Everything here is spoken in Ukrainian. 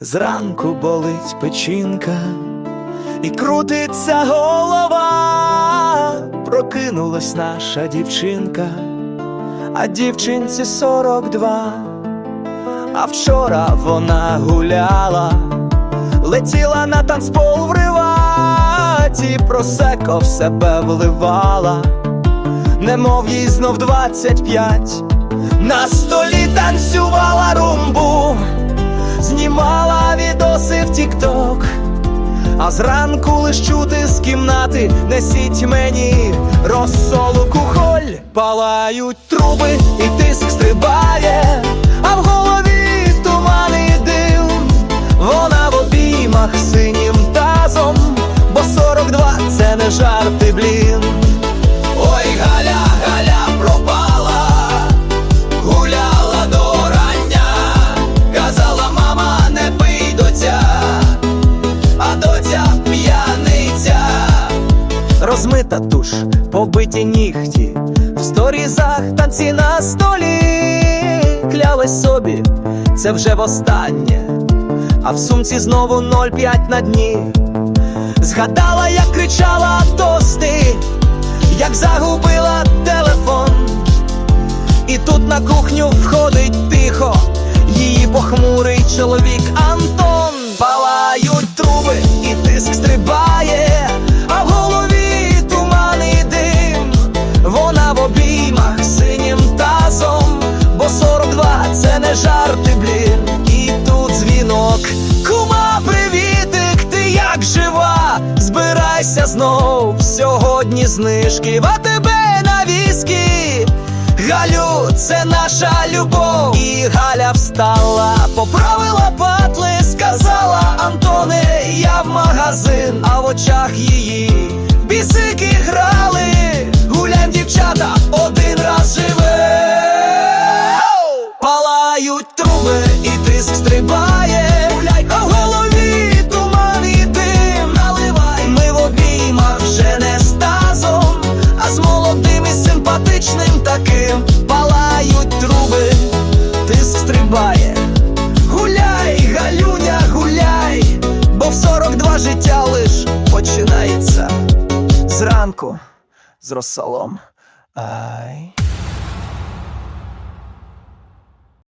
Зранку болить печінка, і крутиться голова, прокинулась наша дівчинка, а дівчинці сорок два, а вчора вона гуляла, летіла на танцпол в риваті, просеко в себе вливала, немов їй знов двадцять п'ять, на столі танцювала румбу знімала відоси в Тік-Ток. А зранку лиш чути з кімнати несіть мені розсолу кухоль, палають труби, і тиск стрибає, а в голові туман і дим, вона в обіймах синім тазом, бо 42 це не жарти, блін. Розмита туш, побиті нігті, в сторізах танці на столі, клялась собі, це вже востаннє, а в сумці знову 0,5 на дні. Згадала, як кричала тости, як загубила телефон. І тут на кухню входить тихо, її похмурий чоловік Антон. Палають жарти, блін. І тут дзвінок. Кума, привітик, ти як жива? Збирайся знов сьогодні знижки, в АТБ на віскі. Галю, це наша любов. І Галя встала, поправила патли, сказала Антоне, я в магазин, а в очах її Палають і тиск стрибає. Гуляй, а голові туман і дим наливай. Ми в обіймах вже не з тазом, а з молодим і симпатичним таким. Палають труби, тиск. Гуляй, галюня, гуляй, бо в 42 життя лиш починається зранку з розсолом. Ай.